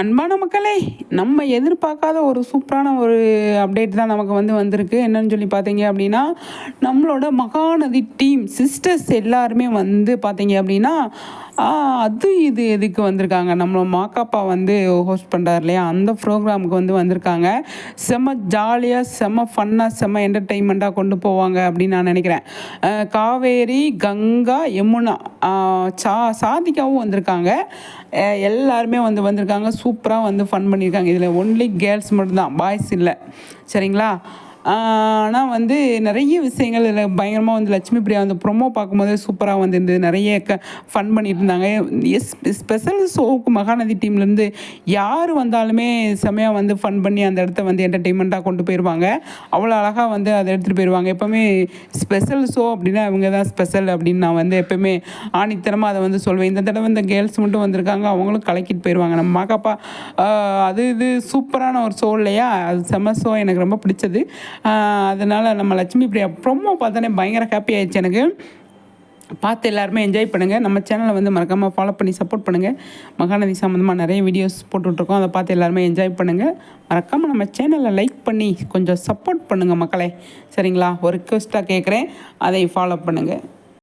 அன்பான மக்களே நம்ம எதிர்பார்க்காத ஒரு சூப்பரான ஒரு அப்டேட் தான் நமக்கு வந்து வந்திருக்கு. என்னன்னு சொல்லி பார்த்தீங்க அப்படின்னா நம்மளோட மகாநதி டீம் சிஸ்டர்ஸ் எல்லாருமே வந்து பார்த்தீங்க அப்படின்னா அது இது எதுக்கு வந்திருக்காங்க? நம்மளோட மாக்காப்பா வந்து ஹோஸ்ட் பண்ணுறாரு இல்லையா? அந்த ப்ரோக்ராமுக்கு வந்து வந்திருக்காங்க. செம்ம ஜாலியாக செம்ம ஃபன்னாக செம்ம என்டர்டெயின்மெண்ட்டாக கொண்டு போவாங்க அப்படின்னு நான் நினைக்கிறேன். காவேரி கங்கா யமுனா சா சாதிக்காவும் வந்திருக்காங்க. எல்லாருமே வந்து வந்திருக்காங்க. சூப்பராக வந்து ஃபன் பண்ணியிருக்காங்க இதில் ஒன்லி கேர்ள்ஸ் மட்டும்தான். பாய்ஸ் இல்லை. சரிங்களா? ஆனால் வந்து நிறைய விஷயங்கள் இதில் பயங்கரமாக வந்து லட்சுமி பிரியா வந்து ப்ரொமோ பார்க்கும்போதே சூப்பராக வந்திருந்தது நிறைய க ஃபன் பண்ணிட்டு இருந்தாங்க. எஸ் ஸ்பெஷல் ஷோவுக்கு மகாநதி டீம்லேருந்து யார் வந்தாலுமே செம்மையாக வந்து ஃபன் பண்ணி அந்த இடத்த வந்து என்டர்டெயின்மெண்ட்டாக கொண்டு போயிடுவாங்க அவ்வளோ அழகாக வந்து அதை எடுத்துகிட்டு போயிடுவாங்க எப்போவுமே ஸ்பெஷல் ஷோ அப்படின்னா இவங்க தான் ஸ்பெஷல் அப்படின்னு நான் வந்து எப்போவுமே ஆணித்தனமாக அதை வந்து சொல்வேன். இந்த தடவை இந்த கேர்ள்ஸ் மட்டும் வந்திருக்காங்க அவங்களும் கலக்கிட்டு போயிடுவாங்க நம்ம மாக்காப்பா அது இது சூப்பரான ஒரு ஷோ இல்லையா? அது செம்ம ஷோ எனக்கு ரொம்ப பிடிச்சது. அதனால் நம்ம லட்சுமி பிரியா ப்ரொமோ பார்த்தோன்னே பயங்கர ஹாப்பி ஆயிடுச்சு எனக்கு. பார்த்து எல்லாருமே என்ஜாய் பண்ணுங்கள் நம்ம சேனலை வந்து மறக்காமல் ஃபாலோ பண்ணி சப்போர்ட் பண்ணுங்கள் மகாநதி சம்மந்தமாக நிறைய வீடியோஸ் போட்டுட்ருக்கோம். அதை பார்த்து எல்லாருமே என்ஜாய் பண்ணுங்கள் மறக்காமல் நம்ம சேனலை லைக் பண்ணி கொஞ்சம் சப்போர்ட் பண்ணுங்கள் மக்களே. சரிங்களா? ஒரு ரிக்வெஸ்ட்டாக கேட்குறேன் அதை ஃபாலோ பண்ணுங்கள்